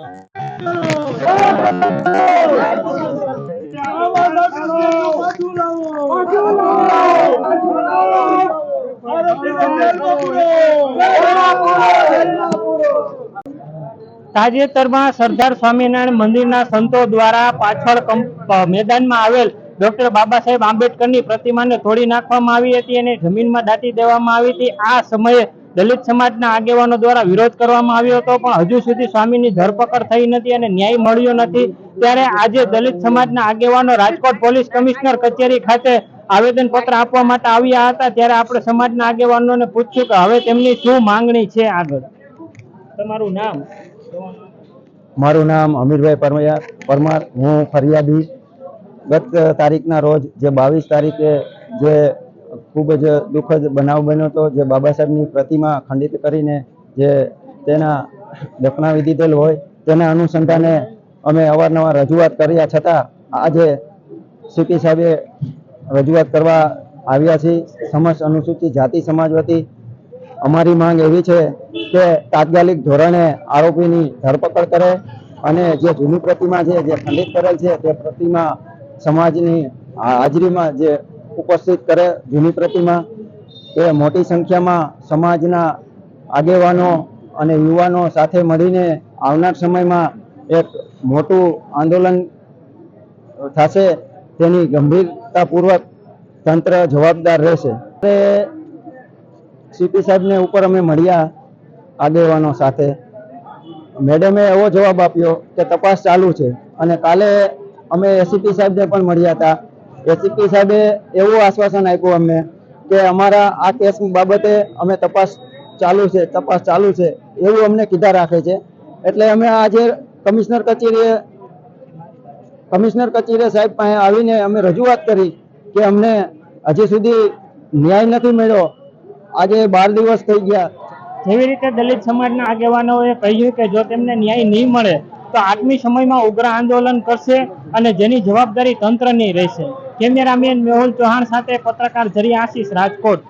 તાજેતરમાં સરદાર સ્વામિનારાયણ મંદિરના સંતો દ્વારા પાછળ મેદાનમાં આવેલ ડોક્ટર બાબા સાહેબ આંબેડકરની પ્રતિમાને તોડી નાખવામાં આવી હતી અને જમીનમાં દાટી દેવામાં આવી હતી. આ સમયે દલિત સમાજના આગેવાનો દ્વારા વિરોધ કરવામાં આવ્યો હતો, પણ હજુ સુધી સ્વામીની ધરપકડ થઈ નથી અને ન્યાય મળ્યો નથી. ત્યારે આજે દલિત સમાજના આગેવાનો રાજકોટ પોલીસ કમિશનર કચેરી ખાતે આવેદન પત્ર આપવા માટે આવ્યા હતા. ત્યારે આપણે સમાજના આગેવાનોને પૂછ્યું કે હવે તેમની શું માંગણી છે આગળ? તમારું નામ? મારું નામ અમીરભાઈ પરમૈયા પરમાર. હું ફરિયાદી ગત તારીખના રોજ, જે બાવીસ તારીખે જે ખૂબ જ દુઃખદ બનાવ બન્યો હતો. જે બાબા સાહેબની પ્રતિમા ખંડિત કરીને જે તેના દફનાવી દીધેલ હોય, તેના અનુસંધાને અમે અવારનવાર રજૂઆત કર્યા છતાં આજે સીપી સાહેબે રજૂઆત કરવા આવ્યા છીએ. સમસ્ત અનુસૂચિત જાતિ સમાજ વતી અમારી માંગ એવી છે કે તાત્કાલિક ધોરણે આરોપીની ધરપકડ કરે અને જે જૂની પ્રતિમા છે, જે ખંડિત કરેલ છે, તે પ્રતિમા સમાજની હાજરીમાં જે ઉપસ્થિત કરે જૂની પ્રતિમા. એ મોટી સંખ્યામાં સમાજના આગેવાનો અને યુવાનો સાથે મળીને આવનાર સમયમાં એક મોટું આંદોલન થશે. તેની ગંભીરતાપૂર્વક તંત્ર જવાબદાર રહેશે. સીપી સાહેબને ઉપર અમે મળ્યા આગેવાનો સાથે. મેડમે એવો જવાબ આપ્યો કે તપાસ ચાલુ છે. અને કાલે અમે એસીપી સાહેબને પણ મળ્યા હતા. એસીપી સાહેબે એવું આશ્વાસન આપ્યું અમને કે અમારા આ કેસ બાબતે અમે તપાસ ચાલુ છે, તપાસ ચાલુ છે, એવું અમને કીધા રાખે છે. એટલે અમે આજે કમિશનર કચેરીએ કમિશનર કચેરીએ સાહેબ પાસે આવીને અમે રજૂઆત કરી કે અમને હજી સુધી ન્યાય નથી મળ્યો. આજે બાર દિવસ થઈ ગયા. જેવી રીતે દલિત સમાજના આગેવાનોએ કહ્યું કે જો તેમને ન્યાય નહીં મળે, તો આગામી સમયમાં ઉગ્ર આંદોલન કરશે અને જેની જવાબદારી તંત્રની રહેશે. કેમેરામેન મેહુલ ચૌહાણ સાથે પત્રકાર જરી આશીષ રાજકોટ.